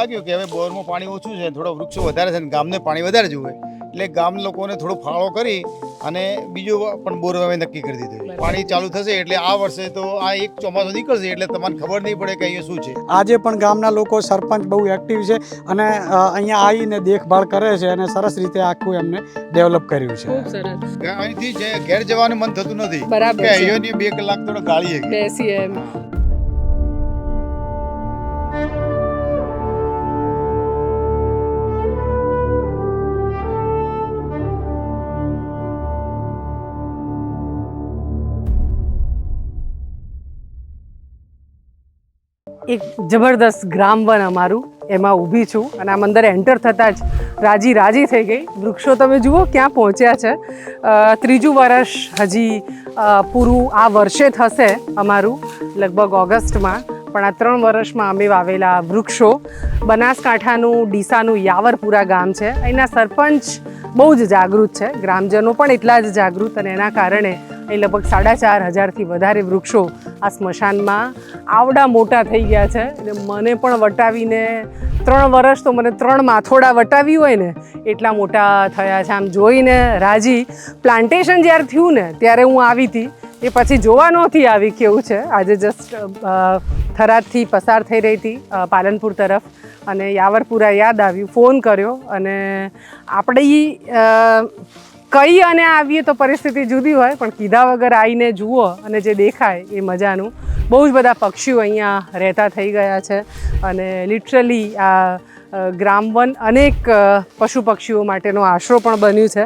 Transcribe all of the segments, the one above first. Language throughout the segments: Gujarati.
લાગ્યું કે હવે બોરમાં પાણી ઓછું છે થોડો વૃક્ષો વધારે છે ને ગામને પાણી વધારે જોવે એટલે ગામ લોકોને થોડો ફાળો કરી અને બીજો પણ બોર હવે નક્કી કરી દીધું. પાણી ચાલુ થશે એટલે આ વર્ષે તો આ એક ચોમાસું નીકળશે એટલે તમને ખબર નહીં પડે કે અહીંયા શું છે. આજે પણ ગામના લોકો સરપંચ બહુ એક્ટિવ છે અને અહીંયા આવીને દેખભાળ કરે છે અને સરસ રીતે આખું એમને ડેવલપ કર્યું છે. ખૂબ અહીંથી જે ઘેર જવાનું મન થતું નથી. બરાબર કે બે કલાક થોડો ગાળીએ. બેસીએ એક જબરદસ્ત ગ્રામ વન અમારું. એમાં ઊભી છું અને આમ અંદર એન્ટર થતાં જ રાજી રાજી થઈ ગઈ. વૃક્ષો તમે જુઓ ક્યાં પહોંચ્યા છે. ત્રીજું વર્ષ હજી પૂરું આ વર્ષે થશે અમારું, લગભગ ઓગસ્ટમાં. પણ આ ત્રણ વર્ષમાં અમે વાવેલા વૃક્ષો. બનાસકાંઠાનું, ડીસાનું યાવરપુરા ગામ છે. અહીંના સરપંચ બહુ જ જાગૃત છે. ગ્રામજનો પણ એટલા જ જાગૃત અને એના કારણે અહીં લગભગ સાડા ચાર હજારથી વધારે વૃક્ષો આ સ્મશાનમાં આવડા મોટા થઈ ગયા છે. એટલે મને પણ વટાવીને ત્રણ વર્ષ તો મને ત્રણ માથોડા વટાવી હોય ને, એટલા મોટા થયા છે. આમ જોઈને રાજી પ્લાન્ટેશન જ્યારે થયું ને, ત્યારે હું આવી હતી. એ પછી જોવા નહોતી આવી કેવું છે. આજે જસ્ટ થરાદથી પસાર થઈ રહી હતી પાલનપુર તરફ. અને યાવરપુરા યાદ આવ્યું, ફોન કર્યો અને આપણે કઈ અને આવીએ તો પરિસ્થિતિ જુદી હોય, પણ કીધા વગર આવીને જુઓ અને જે દેખાય એ મજાનું. બહુ જ બધા પક્ષીઓ અહીંયા રહેતા થઈ ગયા છે અને લિટરલી આ ગ્રામવન અનેક પશુ પક્ષીઓ માટેનો આશરો પણ બન્યું છે.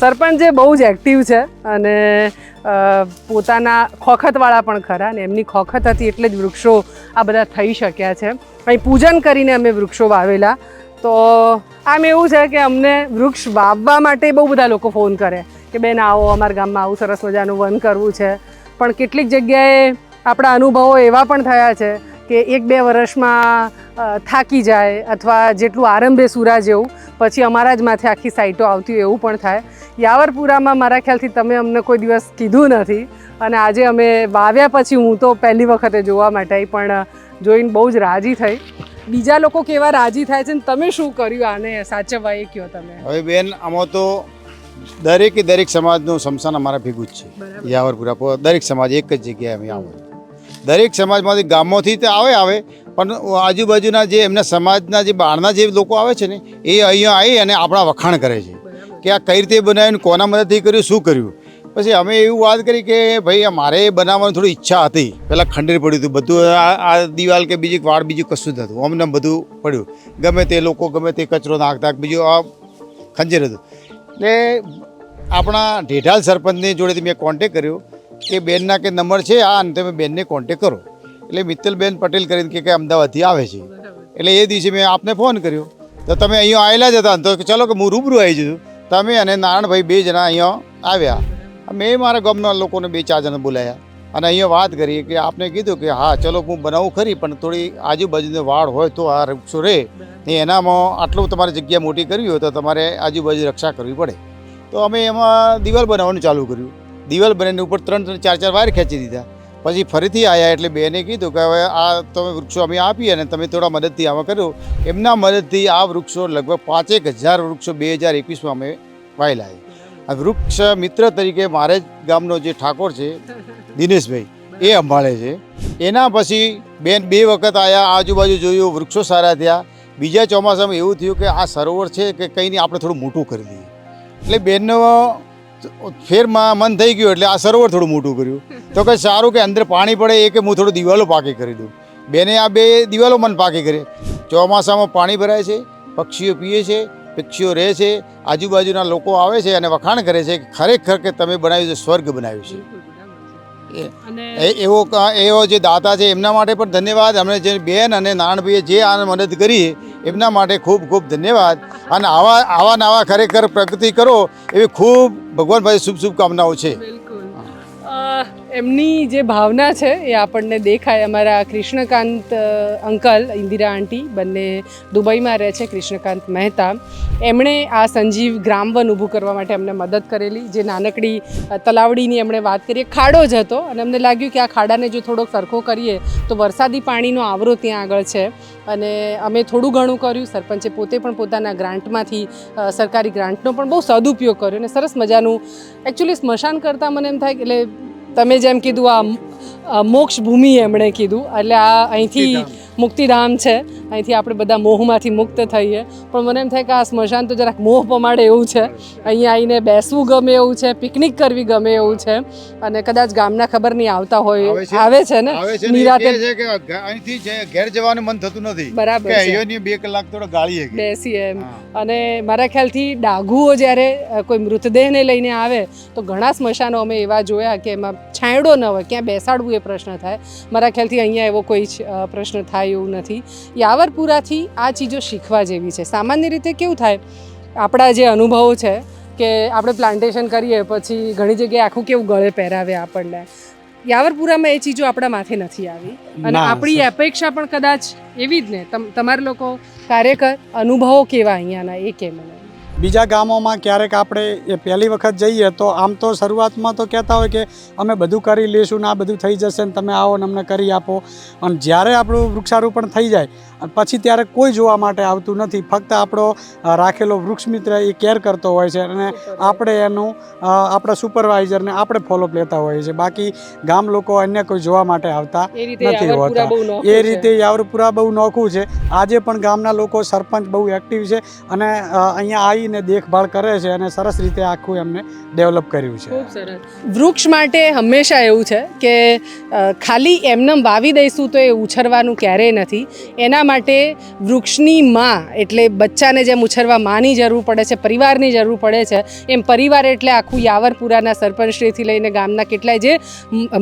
સરપંચ જે બહુ જ એક્ટિવ છે અને પોતાના ખોખતવાળા પણ ખરા અને એમની ખોખત હતી એટલે જ વૃક્ષો આ બધા થઈ શક્યા છે. અહીં પૂજન કરીને અમે વૃક્ષો વાવેલા. તો આમ એવું છે કે અમને વૃક્ષ વાવવા માટે બહુ બધા લોકો ફોન કરે કે, બેન, આવો, અમારા ગામમાં આવું સરસ મજાનું વન કરવું છે. પણ કેટલીક જગ્યાએ આપણા અનુભવો એવા પણ થયા છે કે એક બે વર્ષમાં થાકી જાય અથવા જેટલું આરંભે સુરા જેવું પછી અમારા જ માથે આખી સાઇટો આવતી હોય એવું પણ થાય. યાવરપુરામાં મારા ખ્યાલથી તમે અમને કોઈ દિવસ કીધું નથી અને આજે અમે વાવ્યા પછી હું તો પહેલી વખતે જોવા માટે પણ જોઈને બહુ જ રાજી થઈ. બીજા લોકો કેવા રાજી થાય છે ને તમે શું કર્યું આને? સાચવવા એ કયો તમે? હવે બેન આમાં તો દરેકે દરેક સમાજનું સમસાન અમારા ભેગું જ છે. યાવરપુરા દરેક સમાજ એક જ જગ્યાએ અમે આવે દરેક સમાજમાંથી ગામોથી તો આવે આવે પણ આજુબાજુના જે એમના સમાજના જે બહારના જે લોકો આવે છે ને એ અહીંયા આવી અને આપણા વખાણ કરે છે. કે આ કઈ રીતે બનાવ્યું કોના મદદથી કર્યું શું કર્યું? પછી અમે એવું વાત કરી કે, ભાઈ મારે બનાવવાની થોડી ઈચ્છા હતી. પહેલાં ખંડેર પડ્યું હતું બધું. આ દિવાલ કે બીજી વાળ બીજું કશું જ નહોતું. અમને બધું પડ્યું. ગમે તે લોકો, ગમે તે કચરો નાખતા બીજું આ ખંજેર હતું. એટલે આપણા ઢેઢાલ સરપંચની જોડેથી મેં કોન્ટેક કર્યો કે, બેનના કે નંબર છે આ, અને તમે બેનને કોન્ટેક કરો. એટલે મિત્તલબેન પટેલ કરીને કે કંઈ અમદાવાદથી આવે છે. એટલે એ દિવસે મેં આપને ફોન કર્યો. તો તમે અહીંયા આવેલા જ હતા તો ચલો કે હું રૂબરૂ આવી જઉં તમે અને નારાયણભાઈ બે જણા અહીંયા આવ્યા. મેં મારા ગામના લોકોને બે ચાર જણા બોલાયા. અને અહીંયા વાત કરી કે આપને કીધું કે હા, ચલો હું બનાવું ખરી, પણ થોડી આજુબાજુનો વાડ હોય તો આ વૃક્ષો રહે એનામાં આટલું તમારે જગ્યા મોટી કરવી હોય તો તમારે આજુબાજુ રક્ષા કરવી પડે. તો અમે એમાં દિવાલ બનાવવાનું ચાલુ કર્યું. દિવાલ બનાવીને ઉપર ત્રણ ત્રણ ચાર ચાર વાયર ખેંચી દીધા. પછી ફરીથી આવ્યા એટલે બેને કીધું કે હવે આ તમે વૃક્ષો અમે આપીએ અને તમે થોડા મદદથી આમાં કર્યું એમના મદદથી આ વૃક્ષો લગભગ પાંચેક હજાર વૃક્ષો બે હજાર એકવીસમાં અમે વાયેલા આ વૃક્ષ મિત્ર તરીકે મારે જ ગામનો જે ઠાકોર છે, દિનેશભાઈ, એ સંભાળે છે. એના પછી બેન બે વખત આવ્યા આજુબાજુ જોયું, વૃક્ષો સારા થયા. બીજા ચોમાસામાં એવું થયું કે આ સરોવર છે કે કંઈ નહીં, આપણે થોડું મોટું કરી દઈએ. એટલે બેનનો ફેરમાં મન થઈ ગયું એટલે આ સરોવર થોડું મોટું કર્યું. તો કે સારું કે અંદર પાણી પડે, એ કે હું થોડું દિવાલો પાકી કરી દઉં. બેને આ બે દિવાલો મન પાકી કરી. ચોમાસામાં પાણી ભરાય છે, પક્ષીઓ પીએ છે પક્ષીઓ રહે છે આજુબાજુના લોકો આવે છે અને વખાણ કરે છે કે ખરેખર કે તમે બનાવ્યું છે સ્વર્ગ બનાવ્યું છે. એવો એવો જે દાતા છે એમના માટે પણ ધન્યવાદ. અમને જે બેન અને નાણભાઈએ જે આ મદદ કરી એમના માટે ખૂબ ખૂબ ધન્યવાદ. અને આવા આવા નવા ખરેખર પ્રગતિ કરો એવી ખૂબ ભગવાન ભાઈ શુભ શુભકામનાઓ છે. એમની જે ભાવના છે એ આપણને દેખાય. અમારા કૃષ્ણકાંત અંકલ, ઇન્દિરા આંટી બંને દુબઈમાં રહે છે, કૃષ્ણકાંત મહેતા. એમણે આ સંજીવ ગ્રામવન ઊભું કરવા માટે અમને મદદ કરેલી. જે નાનકડી તલાવડીની એમણે વાત કરીએ ખાડો જ હતો અને અમને લાગ્યું કે આ ખાડાને જો થોડોક સરખો કરીએ તો વરસાદી પાણીનો આવરો ત્યાં આગળ છે. અને અમે થોડું ઘણું કર્યું. સરપંચે પોતે પણ પોતાના ગ્રાન્ટમાંથી સરકારી ગ્રાન્ટનો પણ બહુ સદુપયોગ કર્યો અને સરસ મજાનું. એકચ્યુઅલી સ્મશાન કરતાં મને એમ થાય એટલે તમે જેમ કીધું આ મોક્ષ ભૂમિ એમણે કીધું. એટલે આ અહીંથી મુક્તિધામ. છે. અહીંથી આપણે બધા મોહમાંથી મુક્ત થઈએ. પણ મને એમ થાય કે આ સ્મશાન તો જરાક મોહ પમાડે એવું છે. અહીંયા આવીને બેસવું ગમે એવું છે પિકનિક કરવી ગમે એવું છે. અને કદાચ ગામના ખબર નહીં આવતા હોય. આવે છે. છે ને? છે નિરાતે છે અહીંથી જે ઘેર જવાનું મન થતું નથી. બરાબર અહીંની બે કલાક થોડો ગાળીએ બેસીએ એમ. અને મારા ખ્યાલથી ડાઘુઓ જ્યારે કોઈ મૃતદેહને લઈને આવે તો ઘણા સ્મશાનો અમે એવા જોયા કે એમાં છાંયડો ન હોય ક્યાં બેસાડવું એ પ્રશ્ન થાય. મારા ખ્યાલથી અહીંયા એવો કોઈ જ પ્રશ્ન થાય એવું નથી. યાવરપુરાથી આ ચીજો શીખવા જેવી છે. સામાન્ય રીતે કેવું થાય આપણા જે અનુભવો છે કે આપણે પ્લાન્ટેશન કરીએ પછી ઘણી જગ્યાએ આખું કેવું ગળે પહેરાવે આપણને. યાવરપુરામાં એ ચીજો આપણા માથે નથી આવી. અને આપણી અપેક્ષા પણ કદાચ એવી જ ને. તમ તમારા લોકો કાર્યકર અનુભવો કેવા અહીંયાના એ કે મને. બીજા ગામોમાં ક્યારેક આપણે એ પહેલી વખત જઈએ તો આમ તો શરૂઆતમાં તો કહેતા હોય કે અમે બધું કરી લઈશું ને આ બધું થઈ જશે ને તમે આવો ને અમને કરી આપો. અને જ્યારે આપણું વૃક્ષારોપણ થઈ જાય અને પછી ત્યારે કોઈ જોવા માટે આવતું નથી. ફક્ત આપણો રાખેલો વૃક્ષ મિત્ર એ કેર કરતો હોય છે અને આપણે એનું આપણા સુપરવાઇઝરને આપણે ફોલોઅપ લેતા હોઈએ છીએ. બાકી ગામ લોકો અન્ય કોઈ જોવા માટે આવતા નથી હોતા. એ રીતે યાવરપુરા બહુ નોખું છે. આજે પણ ગામના લોકો સરપંચ બહુ એક્ટિવ છે અને અહીંયા અહીંયા આવીને દેખભાળ કરે છે અને સરસ રીતે આખું એમને ડેવલપ કર્યું છે. ખૂબ સરસ. વૃક્ષ માટે હંમેશા એવું છે કે ખાલી એમનેમ વાવી દઈશું તો એ ઉછરવાનું ક્યારેય નથી. એના માટે વૃક્ષની માં એટલે બચ્ચાને જેમ ઉછરવા માની જરૂર પડે છે, પરિવારની જરૂર પડે છે, એમ પરિવાર એટલે આખું યાવરપુરાના સરપંચશ્રીથી લઈને ગામના કેટલાય જે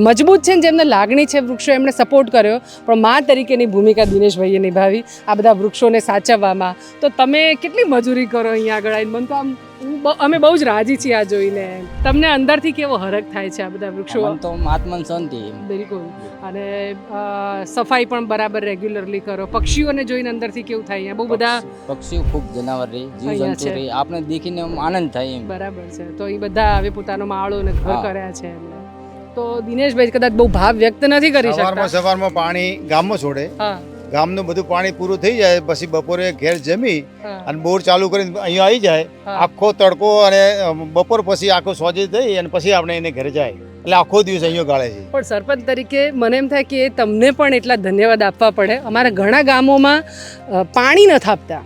મજબૂત છે ને જેમને લાગણી છે વૃક્ષો એમણે સપોર્ટ કર્યો, પણ મા તરીકેની ભૂમિકા દિનેશભાઈએ નિભાવી આ બધા વૃક્ષોને સાચવવામાં. તો તમે કેટલી મજૂરી કરો અહીંયા આગળ? મન તો આમ અમે બહુ જ રાજી છીએ આ જોઈને. તમને અંદરથી કેવો હરખ થાય છે આ બધા વૃક્ષો? તો આત્મન શાંતિ. બિલકુલ. અને સફાઈ પણ બરાબર રેગ્યુલરલી કરો. પક્ષીઓને જોઈને અંદરથી કેવું થાય? અહીંયા બહુ બધા પક્ષીઓ ખૂબ જનાવર રહે જીવ જંતુ છે. રહે. આપણે દેખીને આનંદ થાય એમ. બરાબર છે. તો એ બધા હવે પોતાનો માળો ને ઘર કર્યા છે એમને. તો દિનેશભાઈ કદાચ બહુ ભાવ વ્યક્ત નથી કરી સવારમાં શકતા? સવારમાં પાણી ગામમાં છોડે. હા. ગામનું બધું પાણી પૂરું થઈ જાય પછી બપોરે ઘેર જમી અને બોર ચાલુ કરીને અહીંયા આવી જાય. આખો તડકો અને બપોર પછી આખો સોજે થઈ અને પછી આપણે એને ઘરે જાય. એટલે આખો દિવસ અહીંયા ગાળે છે. પણ સરપંચ તરીકે મને એમ થાય કે તમને પણ એટલા ધન્યવાદ આપવા પડે. અમારા ઘણા ગામોમાં પાણી નથી આપતા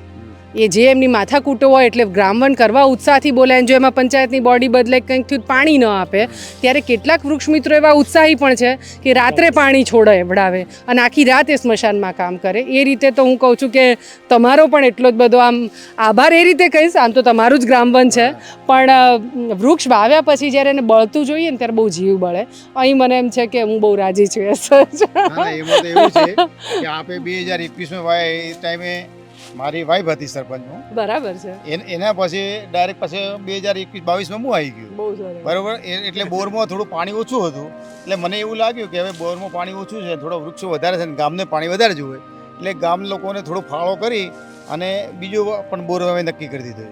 એ જે એમની માથાકૂટો હોય એટલે ગ્રામવન કરવા ઉત્સાહથી અને જો એમાં પંચાયતની બોડી બદલે કંઈક થયું પાણી ન આપે ત્યારે કેટલાક વૃક્ષ મિત્રો એવા ઉત્સાહી પણ છે કે રાત્રે પાણી છોડે એવડાવે અને આખી રાત એ સ્મશાનમાં કામ કરે. એ રીતે તો હું કહું છું કે તમારો પણ એટલો જ બધો આમ આભાર એ રીતે કહીશ આમ તો તમારું જ ગ્રામવન છે. પણ વૃક્ષ વાવ્યા પછી જ્યારે એને બળતું જોઈએ ને ત્યારે બહુ જીવ બળે. અહીં મને એમ છે કે હું બહુ રાજી છું એ સચ. ના, ના, એમાં તો એવું છે કે આપે બે હજાર એકવીસમાં એ ટાઈમે મારી વાઈફ હતી સરપંચમાં બરાબર છે. એન- પછી ડાયરેક્ટ પછી બે હજાર એકવીસ બાવીસમાં હું આવી ગયું. બરાબર? એટલે બોરમાં થોડું પાણી ઓછું હતું. એટલે મને એવું લાગ્યું કે હવે બોરમાં પાણી ઓછું છે થોડો વૃક્ષો વધારે છે ને ગામને પાણી વધારે જોઈએ. એટલે ગામ લોકોને થોડો ફાળો કરી અને બીજો પણ બોર હવે નક્કી કરી દીધો.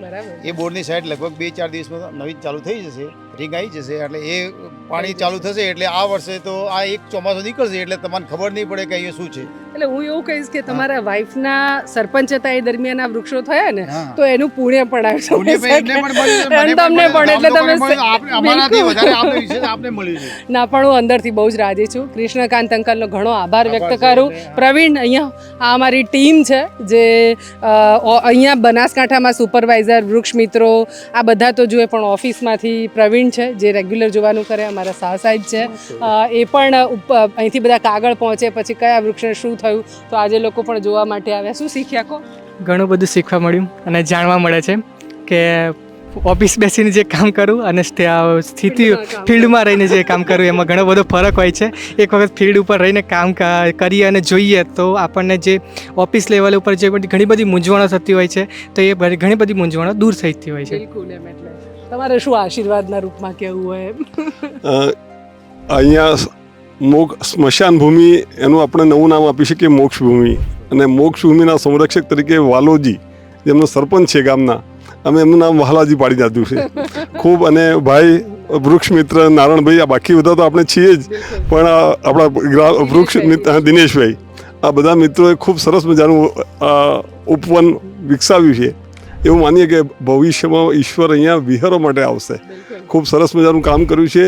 એ બોરની સાઈડ લગભગ બે ચાર દિવસમાં નવી ચાલુ થઈ જશે. રિંગ આવી જશે એટલે એ પાણી ચાલુ થશે એટલે આ વર્ષે તો આ એક ચોમાસું નીકળશે એટલે તમને ખબર નહીં પડે કે અહીંયા શું છે. એટલે હું એવું કહીશ કે તમારા વાઈફના સરપંચ હતા એ દરમિયાન આ વૃક્ષો થયા ને તો એનું પુણ્ય પણ આવી શકે પુણ્ય ભાઈ એમને પણ મળ્યું છે, અને મને પણ તમને પણ એટલે તમે ના પણ હું અંદરથી બહુ જ રાજી છું. કૃષ્ણકાંત અંકલનો ઘણો આભાર વ્યક્ત કરું. પ્રવીણ અહીંયા આ અમારી ટીમ છે જે અહીંયા બનાસકાંઠામાં સુપરવાઇઝર વૃક્ષ મિત્રો આ બધા તો જુએ પણ ઓફિસમાંથી પ્રવીણ છે જે રેગ્યુલર જોવાનું કરે અમારા શાહ સાહેબ છે. એ પણ અહીંથી બધા કાગળ પહોંચે પછી કયા વૃક્ષને શું થયું તો આજે લોકો પણ જોવા માટે આવ્યા. શું શીખ્યા કો? ઘણું બધું શીખવા મળ્યું અને જાણવા મળે છે કે ઓફિસ બેસીને જે કામ કરું અને સ્થિતિ ફિલ્ડમાં રહીને જે કામ કરું એમાં ઘણો બધો ફરક હોય છે. એક વખત ફિલ્ડ ઉપર રહીને કામ કરીએ અને જોઈએ તો આપણને જે ઓફિસ લેવલ ઉપર જે ઘણી બધી મૂંઝવણો થતી હોય છે તો એ ઘણી બધી મૂંઝવણો દૂર થતી હોય છે. તમારે શું આશીર્વાદના રૂપમાં કહેવું હોય અહીંયા મોક સ્મશાન ભૂમિ એનું આપણે નવું નામ આપી શકીએ મોક્ષ ભૂમિ અને મોક્ષ ભૂમિના સંરક્ષક તરીકે વાલોજી, જેમનો સરપંચ છે ગામના, અમે એમનું નામ વાલાજી પાડી નાખ્યું છે. ખૂબ, અને ભાઈ, વૃક્ષ મિત્ર નારાયણભાઈ આ બાકી બધા તો આપણે છીએ જ. પણ આપણા વૃક્ષ દિનેશભાઈ, આ બધા મિત્રોએ ખૂબ સરસ મજાનું ઉપવન વિકસાવ્યું છે. એવું માનીએ કે ભવિષ્યમાં ઈશ્વર અહીંયા વિહારો માટે આવશે. ખૂબ સરસ મજાનું કામ કર્યું છે.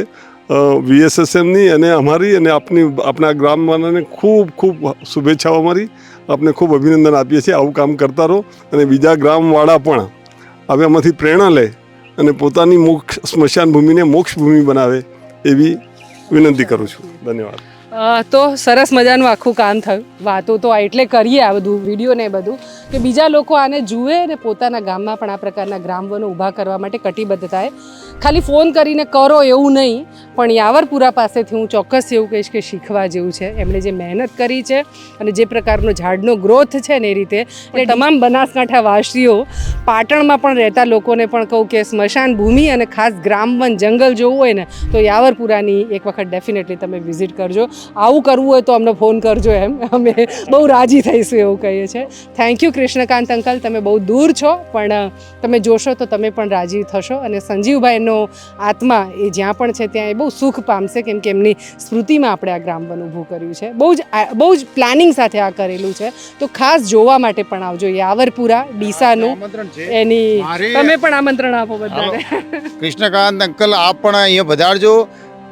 વીએસએસએમની અને અમારી અને આપની આપણા ગ્રામવાળાને ખૂબ ખૂબ શુભેચ્છાઓ અમારી. આપને ખૂબ અભિનંદન આપીએ છીએ આવું કામ કરતા રહો. અને બીજા ગ્રામવાળા પણ હવે આમાંથી પ્રેરણા લે અને પોતાની મોક્ષ સ્મશાન ભૂમિને મોક્ષ ભૂમિ બનાવે એવી વિનંતી કરું છું. ધન્યવાદ. તો સરસ મજાનું આખું કામ થયું. વાતો તો એટલે કરીએ આ બધું વીડિયો ને બધું, કે બીજા લોકો આને જુએ અને પોતાના ગામમાં પણ આ પ્રકારના ગ્રામવનો ઊભા કરવા માટે કટિબદ્ધતાએ ખાલી ફોન કરીને કરો એવું નહીં, પણ યાવરપુરા પાસેથી હું ચોક્કસ એવું કહીશ કે શીખવા જેવું છે. એમણે જે મહેનત કરી છે અને જે પ્રકારનો ઝાડનો ગ્રોથ છે ને એ રીતે, એટલે તમામ બનાસકાંઠા વાસીઓ પાટણમાં પણ રહેતા લોકોને પણ કહું કે સ્મશાન ભૂમિ અને ખાસ ગ્રામવન જંગલ જોવું હોય ને, તો યાવરપુરાની એક વખત ડેફિનેટલી તમે વિઝિટ કરજો. આવું કરવું હોય તો અમને ફોન કરજો એમ. અમે બહુ રાજી થઈશું એવું કહીએ છીએ થેન્ક યુ કૃષ્ણકાંત અંકલ. તમે બહુ દૂર છો પણ તમે જોશો તો તમે પણ રાજી થશો. અને સંજીવભાઈનો આત્મા એ જ્યાં પણ છે ત્યાં એ બહુ સુખ પામશે કેમ કે એમની સ્મૃતિમાં આપણે આ ગ્રામવન ઊભું કર્યું છે. બહુ જ બહુ જ પ્લાનિંગ સાથે આ કરેલું છે. તો ખાસ જોવા માટે પણ આવજો યાવરપુરા ડીસાનું. એની તમે પણ આમંત્રણ આપો બધાને. કૃષ્ણકાંત અંકલ આપ પણ અહીંયા પધારજો.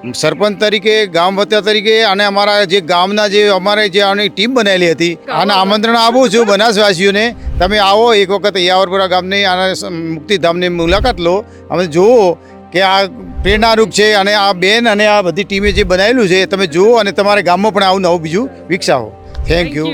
સરપંચ તરીકે ગામ વત્યા તરીકે અને અમારા જે ગામના જે અમારે જે આની ટીમ બનાવેલી હતી આને આમંત્રણ આપું છું બનાસવાસીઓને. તમે આવો એક વખત યાવરપુરા ગામની આના મુક્તિધામની મુલાકાત લો. અમે જુઓ કે આ પ્રેરણારૂપ છે અને આ બેન અને આ બધી ટીમે જે બનાવેલું છે તમે જુઓ અને તમારા ગામમાં પણ આવું નવું બીજું વિકસાવો. Thank you